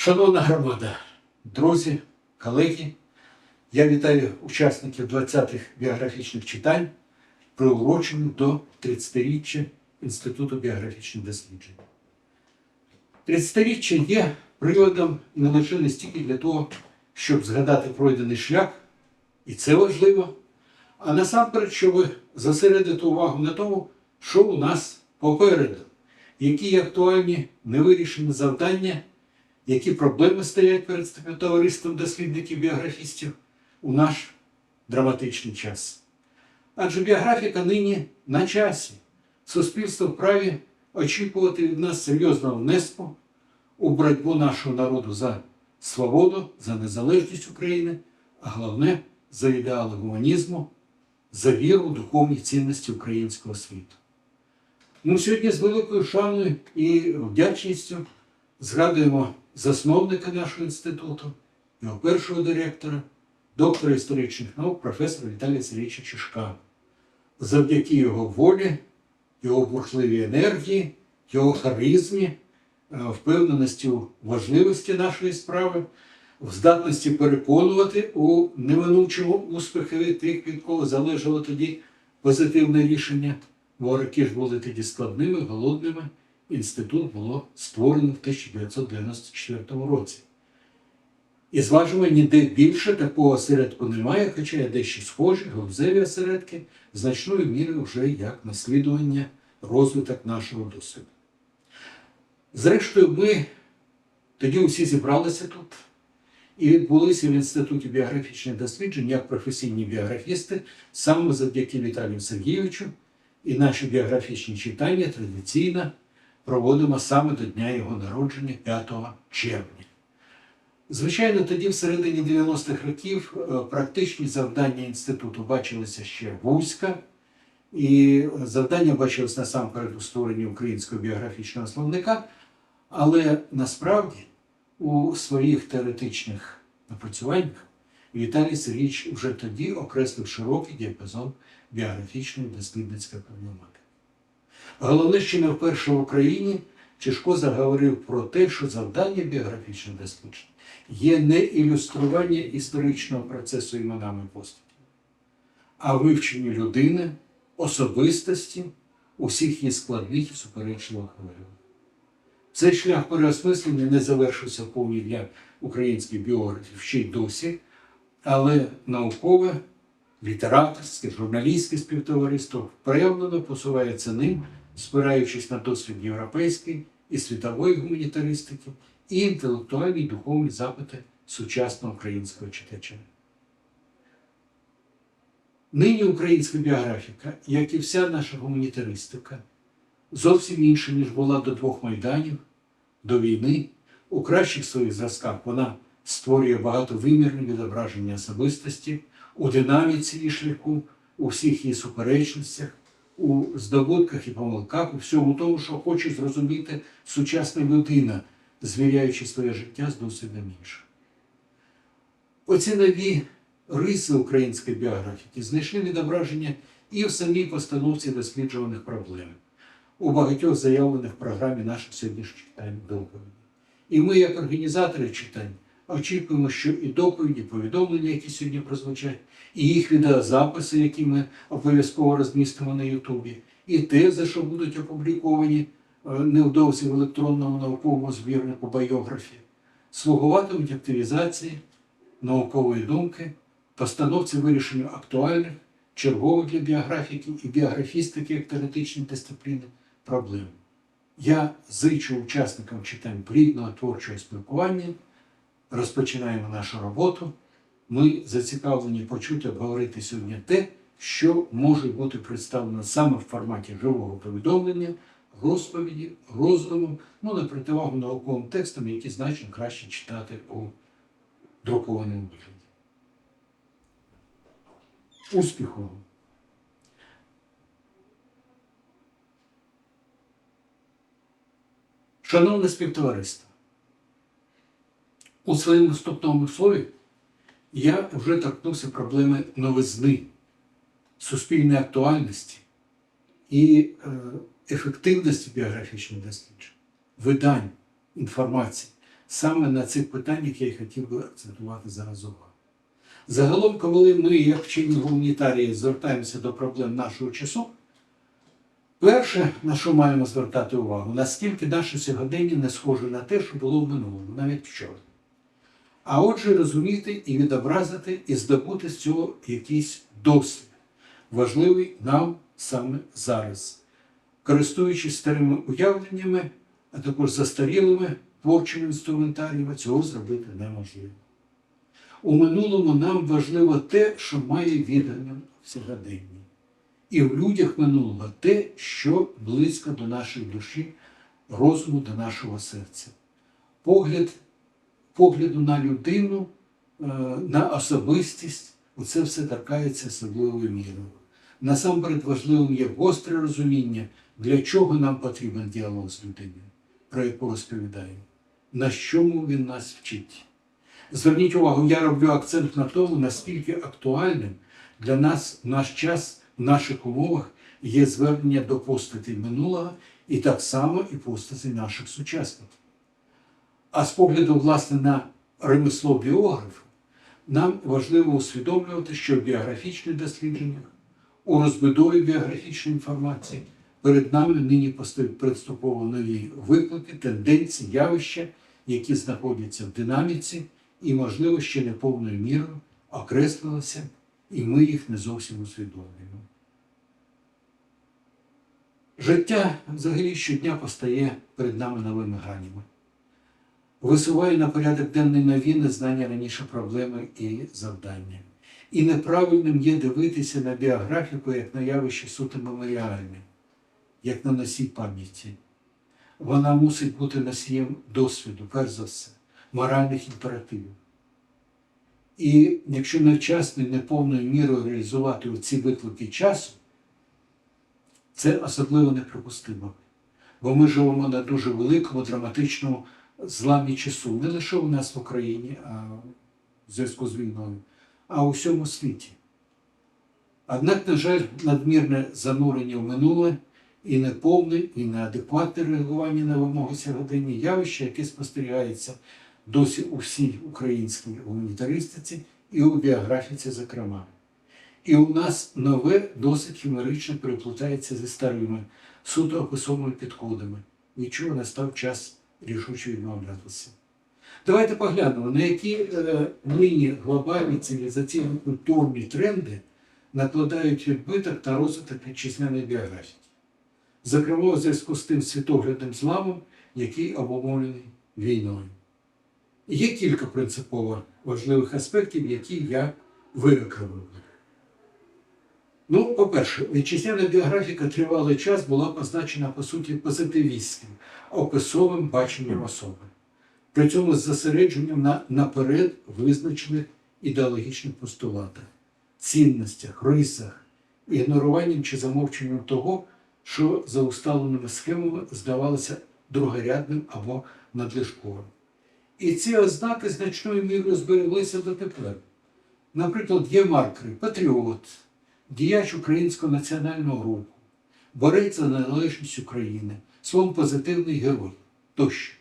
Шановна громада, друзі, колеги, я вітаю учасників 20-х біографічних читань, приурочених до 30-річчя Інституту біографічних досліджень. 30-річчя є приводом не лише не стільки для того, щоб згадати пройдений шлях, і це важливо, а насамперед, щоб зосередити увагу на тому, що у нас попереду, які є актуальні невирішені завдання, які проблеми стоять перед співтовариством дослідників біографістів у наш драматичний час. Адже біографіка нині на часі. Суспільство вправі очікувати від нас серйозного внеску у боротьбу нашого народу за свободу, за незалежність України, а головне за ідеали гуманізму, за віру в духовні цінності українського світу. Ми сьогодні з великою шаною і вдячністю згадуємо засновника нашого інституту, його першого директора, доктора історичних наук, професора Віталія Сергійовича Чишка. Завдяки його волі, його бурхливій енергії, його харизмі, е, впевненості у важливості нашої справи, в здатності переконувати у неминучому успіхові тих, від кого залежало тоді позитивне рішення. Бо роки ж були тоді складними, голодними. Інститут було створено в 1994 році. І зважимо, ніде більше такого осередку немає, хоча є дещо схожі, галузеві осередки, значною мірою вже як наслідування, розвиток нашого досвіду. Зрештою, ми тоді усі зібралися тут і відбулися в Інституті біографічних досліджень як професійні біографісти саме завдяки Віталію Сергійовичу. І наші біографічні читання традиційно проводимо саме до дня його народження 5 червня. Звичайно, тоді, в середині 90-х років, е, практичні завдання інституту бачилися ще вузько, і завдання бачилось насамперед у створенні українського біографічного словника, але насправді у своїх теоретичних напрацюваннях Віталій Сергійович вже тоді окреслив широкий діапазон біографічної дослідницької проблематики. Головне, що не вперше в Україні Чешко заговорив про те, що завдання біографічних досліджень є не ілюстрування історичного процесу іменами постатів, а вивчення людини, особистості, усіх її складних і суперечливих виявів. Цей шлях переосмислення не завершився в повній для українських біографів ще й досі, але наукове, літераторське, журналістське співтовариство впевнено посувається ним, спираючись на досвід європейський і світової гуманітаристики, і інтелектуальні і духовні запити сучасного українського читача. Нині українська біографіка, як і вся наша гуманітаристика, зовсім інша, ніж була до двох майданів, до війни. У кращих своїх зразках вона створює багатовимірне відображення особистості у динаміці її шляху, у всіх її суперечностях, у здобутках і помилках, у всьому тому, що хоче зрозуміти сучасна людина, звіряючи своє життя з досвідом інших. Оці нові риси української біографіки знайшли відображення і в самій постановці досліджуваних проблем, у багатьох заявлених в програмі наших сьогоднішніх читань доповідей. І ми, як організатори читань, очікуємо, що і доповіді, повідомлення, які сьогодні прозвучать, і їх відеозаписи, які ми обов'язково розмістимо на Ютубі, і тези, що будуть опубліковані е, невдовзі в електронному науковому збірнику біографії, слугуватимуть активізації наукової думки, постановці вирішенню актуальних, чергових для біографіки і біографістики як теоретичні дисципліни проблем. Я зичу учасникам читань плідного творчого спілкування. Розпочинаємо нашу роботу. Ми зацікавлені почути обговорити сьогодні те, що може бути представлено саме в форматі живого повідомлення, розповіді, роздуму, ну на противагу науковим текстам, які значно краще читати у друкованому вигляді. Успіху! Шановне співтовариство, у своєму наступному слові я вже торкнувся проблеми новизни, суспільної актуальності і е, ефективності біографічних досліджень, видань, інформації. саме на цих питаннях я й хотів би акцентувати зараз увагу. Загалом, коли ми, як вчені гуманітарії, звертаємося до проблем нашого часу, перше, на що маємо звертати увагу, наскільки наше сьогодення не схоже на те, що було в минулому, навіть вчора. А отже, розуміти і відобразити, і здобути з цього якийсь досвід, важливий нам саме зараз, користуючись старими уявленнями, а також застарілими творчими інструментаріями, цього зробити неможливо. У минулому нам важливо те, що має відгання в сьогоденні. І в людях минулого те, що близько до нашої душі, розуму, до нашого серця. Погляд, погляду на людину, е, на особистість, оце все торкається особливою мірою. Насамперед важливим є гостре розуміння, для чого нам потрібен діалог з людиною, про яку розповідаємо, на чому він нас вчить. Зверніть увагу, я роблю акцент на тому, наскільки актуальним для нас в наш час, в наших умовах є звернення до постатей минулого і так само і постатей наших сучасників. А з погляду, власне, на ремесло біографа, нам важливо усвідомлювати, що в біографічних дослідженнях, у розбудові біографічної інформації перед нами нині постають принципово нові виклики, тенденції, явища, які знаходяться в динаміці і, можливо, ще не повною мірою окреслилися, і ми їх не зовсім усвідомлюємо. Життя взагалі щодня постає перед нами новими гранями. Висуває на порядок денний нові незнання раніше проблеми і завдання. І неправильним є дивитися на біографіку як на явище суто меморіальне, як на носій пам'яті. Вона мусить бути носієм досвіду, перш за все, моральних імперативів. І якщо невчасно і неповною мірою реалізувати ці виклики часу, це особливо неприпустимо. Бо ми живемо на дуже великому драматичному зламі часу, не лише у нас в Україні, а в зв'язку з війною, а у всьому світі. Однак, на жаль, надмірне занурення в минуле і неповне, і неадекватне реагування на вимоги сьогодення явище, яке спостерігається досі у всій українській гуманітаристиці і у біографіці, зокрема. І у нас нове досить хімерично переплутається зі старими суто описовими підходами. Нічого настав час рішуче відмовлятися. Давайте поглянемо, на які е, нині глобальні цивілізаційні культурні тренди накладають відбиток та розвиток вітчизняної біографії. Зокрема, у зв'язку з тим світоглядним зламом, який обумовлений війною. Є кілька принципово важливих аспектів, які я виокремив. Ну, по-перше, вітчизняна біографіка тривалий час була позначена, по суті, позитивістським, описовим баченням особи. При цьому з зосередженням на наперед визначених ідеологічних постулатах, цінностях, рисах, ігноруванням чи замовченням того, що за усталеними схемами здавалося другорядним або надлишковим. І ці ознаки значною мірою збереглися дотепер. Наприклад, є маркери патріот, діяч українського національного руху, борець за незалежність України, словом позитивний герой тощо.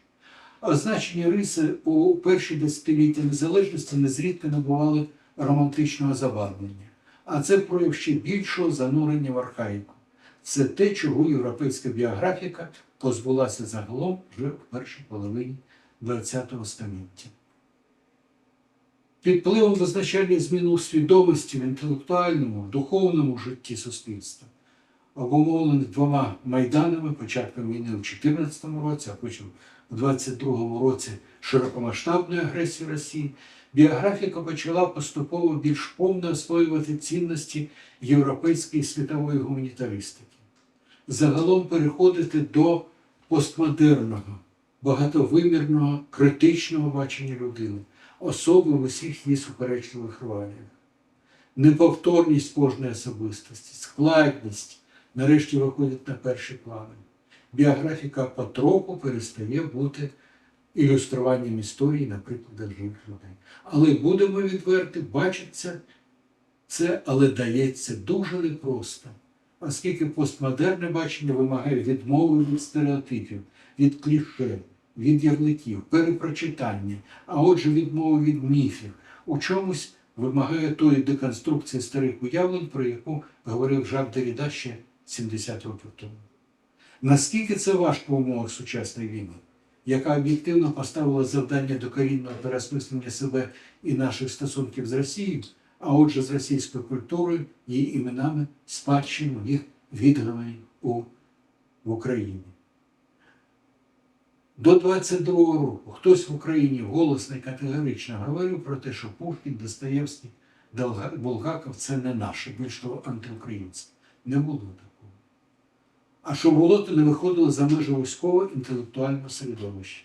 Означені риси у перші десятиліття незалежності незрідко набували романтичного забарвлення, а це прояв ще більшого занурення в архаїку. Це те, чого європейська біографіка позбулася загалом вже в першій половині ХХ століття. Під впливом визначальних змін у свідомості в інтелектуальному, духовному житті суспільства, обумовлених двома майданами, початком війни у 2014 році, а потім у 2022 році широкомасштабної агресії Росії, біографіка почала поступово більш повно освоювати цінності європейської світової гуманітаристики. Загалом переходити до постмодерного, багатовимірного, критичного бачення людини, особи в усіх її суперечливих реаліях. Неповторність кожної особистості, складність нарешті виходить на перші плани. Біографіка потроху перестає бути ілюструванням історії на прикладах живих людей. Але будемо відверти, бачиться це, але дається дуже непросто, оскільки постмодерне бачення вимагає відмови від стереотипів, від кліше, від ярликів, перепрочитання, а отже, відмови від міфів, у чомусь вимагає тої деконструкції старих уявлень, про яку говорив Жак Деріда ще 70 років тому. Наскільки це важко в умовах сучасної війни, яка об'єктивно поставила завдання докорінного переосмислення себе і наших стосунків з Росією, а отже, з російською культурою, її іменами, спадщину, їх відгами у, в Україні. До 22-го року хтось в Україні голосно і категорично говорив про те, що Пушкін, Достоєвський, Булгаков це не наше, більш того, антиукраїнське. Не було такого. А що було, то не виходило за межі військового інтелектуального середовища.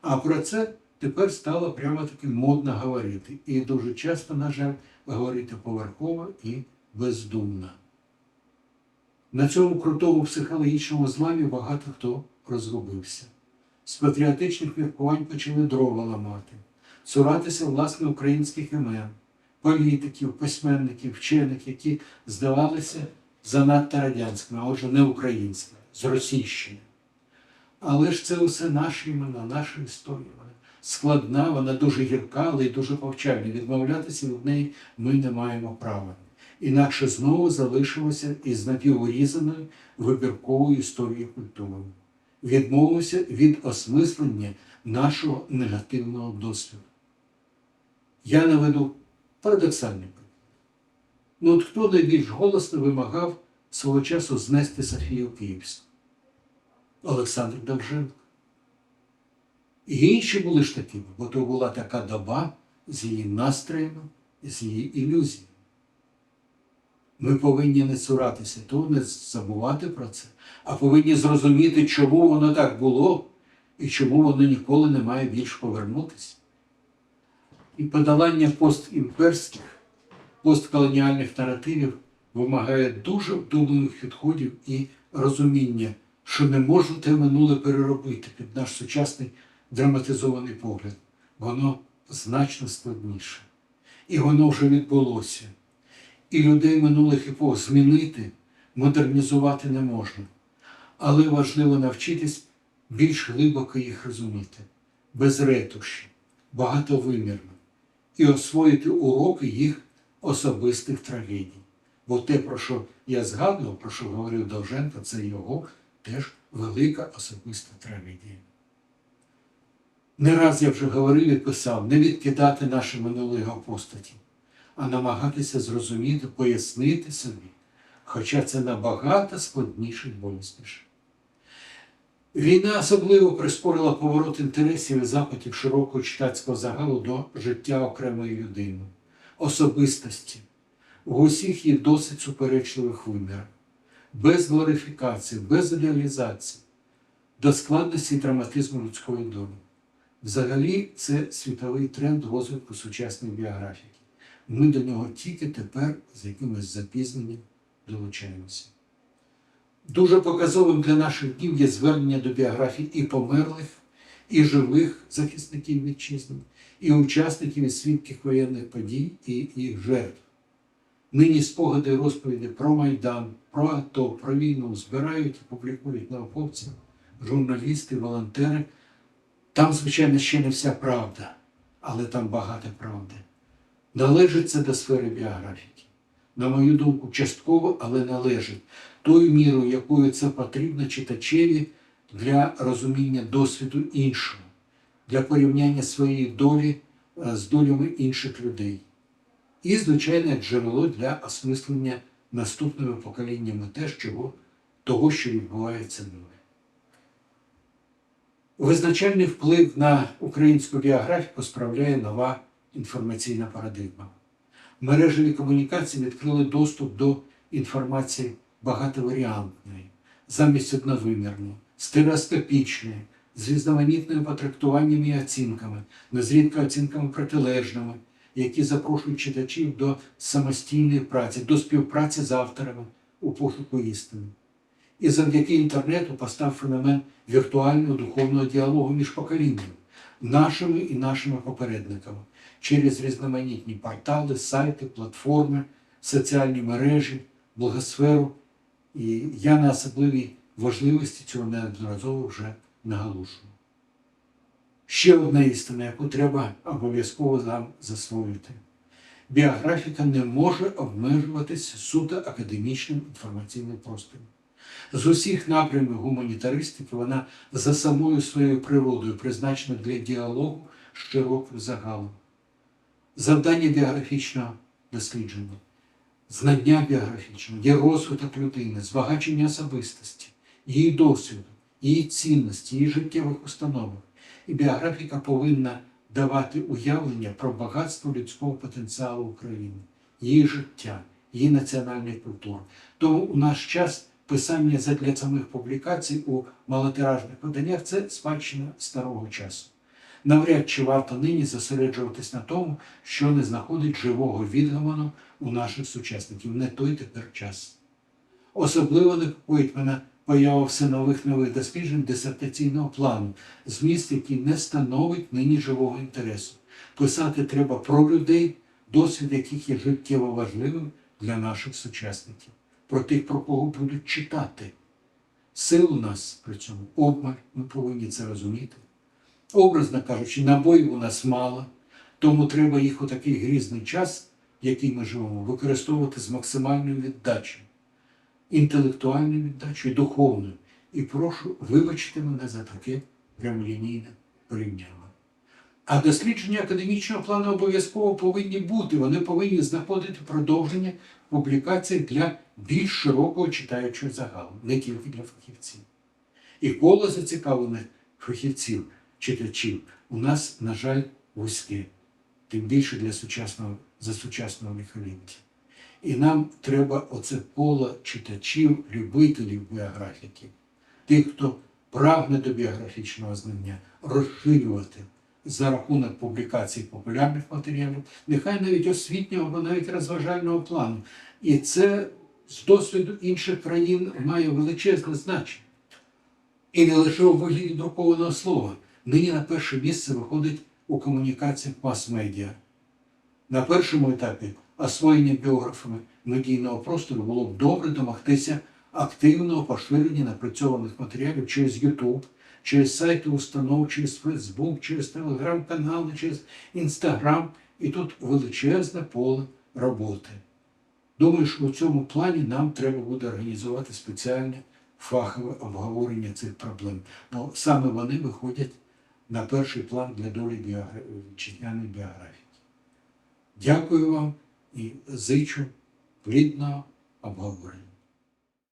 А про це тепер стало прямо таки модно говорити. І дуже часто, на жаль, говорити поверхово і бездумно. На цьому крутому психологічному зламі багато хто розгубився. З патріотичних міркувань почали дрова ламати, цуратися власне українських імен, політиків, письменників, вчених, які здавалися занадто радянськими, а отже, не українськими, з Російщини. Але ж це усе наші імена, наша історія. Складна, вона дуже гірка, але й дуже повчальна. Відмовлятися від неї ми не маємо права. Інакше знову залишимося із напівурізаною вибірковою історією культури. Відмовимося від осмислення нашого негативного досвіду. Я наведу парадоксальний Ну от хто найбільш голосно вимагав свого часу знести Софію Київську? Олександр Довженко. І інші були ж такими, бо то була така доба з її настроями, з її ілюзіями. Ми повинні не цуратися того, не забувати про це, а повинні зрозуміти, чому воно так було і чому воно ніколи не має більш повернутися. І подолання постімперських, постколоніальних наративів вимагає дуже вдумливих підходів і розуміння, що не можна те минуле переробити під наш сучасний драматизований погляд. Воно значно складніше. І воно вже відбулося. І людей минулих епох змінити, модернізувати не можна. Але важливо навчитись більш глибоко їх розуміти, без ретуші, багатовимірно, і освоїти уроки їх особистих трагедій. Бо те, про що я згадував, про що говорив Довженко, це його теж велика особиста трагедія. Не раз я вже говорив і писав, не відкидати наші минулі його постаті, а намагатися зрозуміти, пояснити собі, хоча це набагато складніше і болісніше. Війна особливо прискорила поворот інтересів і запитів широкого читацького загалу до життя окремої людини, особистості, в усіх її досить суперечливих вимірах, без глорифікації, без ідеалізації, до складності і драматизму людської долі. Взагалі, це світовий тренд розвитку сучасної біографії. Ми до нього тільки тепер з якимось запізненням долучаємося. Дуже показовим для наших днів є звернення до біографій і померлих, і живих захисників вітчизни, і учасників і свідків воєнних подій, і їх жертв. Нині спогади розповіді про Майдан, про АТО, про війну збирають і публікують науковці, журналісти, волонтери. Там, звичайно, ще не вся правда, але там багато правди. Належить це до сфери біографіки. На мою думку, частково, але належить тою мірою, якою це потрібно читачеві для розуміння досвіду іншого, для порівняння своєї долі е, з долями інших людей. І, звичайно, джерело для осмислення наступними поколіннями теж чого, того, що відбувається нині. Визначальний вплив на українську біографіку справляє нова інформаційна парадигма. Мережеві комунікації відкрили доступ до інформації багатоваріантної, замість одновимірної, стереоскопічної, з різноманітними потрактуваннями і оцінками, незрідка оцінками протилежними, які запрошують читачів до самостійної праці, до співпраці з авторами у пошуку істини. І завдяки інтернету постав феномен віртуального духовного діалогу між поколіннями, нашими і нашими попередниками, через різноманітні портали, сайти, платформи, соціальні мережі, благосферу. І я на особливій важливості цього неодноразово вже наголошую. Ще одна істина, яку треба обов'язково нам засвоїти. Біографіка не може обмежуватися суто академічним інформаційним простором. З усіх напрямів гуманітаристики вона за самою своєю природою призначена для діалогу з широким загалом. Завдання біографічного дослідження, знання біографічного є розвиток людини, збагачення особистості, її досвіду, її цінності, її життєвих установок. І біографіка повинна давати уявлення про багатство людського потенціалу України, її життя, її національної культури. Тому у наш час писання задля самих публікацій у малотиражних виданнях це спадщина старого часу. Навряд чи варто нині зосереджуватись на тому, що не знаходить живого відгомону у наших сучасників. Не той тепер час. Особливо непокоїть мене поява все нових нових досліджень дисертаційного плану, зміст, який не становить нині живого інтересу. Писати треба про людей, досвід яких є життєво важливим для наших сучасників, про тих, про кого будуть читати. Сил у нас при цьому обмаль, ми повинні це розуміти. Образно кажучи, набоїв у нас мало, тому треба їх у такий грізний час, в який ми живемо, використовувати з максимальною віддачею інтелектуальною віддачею, духовною. І прошу вибачте мене за таке прямолінійне порівняння. А дослідження академічного плану обов'язково повинні бути. Вони повинні знаходити продовження публікацій для більш широкого читаючого загалу, не тільки для фахівців. І коло зацікавлених фахівців, читачів у нас, на жаль, вузьке, тим більше для сучасного за сучасного ліхоліття. І нам треба оце коло читачів, любителів біографіки, тих, хто прагне до біографічного знання, розширювати за рахунок публікацій популярних матеріалів, нехай навіть освітнього або навіть розважального плану. І це з досвіду інших країн має величезне значення. І не лише у вигляді друкованого слова. Нині на перше місце виходить у комунікаціях мас-медіа. На першому етапі освоєння біографами медійного простору було б добре домогтися активного поширення напрацьованих матеріалів через YouTube, через сайти установ, через Facebook, через телеграм-канали, через Instagram. І тут величезне поле роботи. Думаю, що у цьому плані нам треба буде організувати спеціальне фахове обговорення цих проблем. Ну, саме вони виходять на перший план для долі вітчизняної біографії. Дякую вам і зичу плідного обговорення.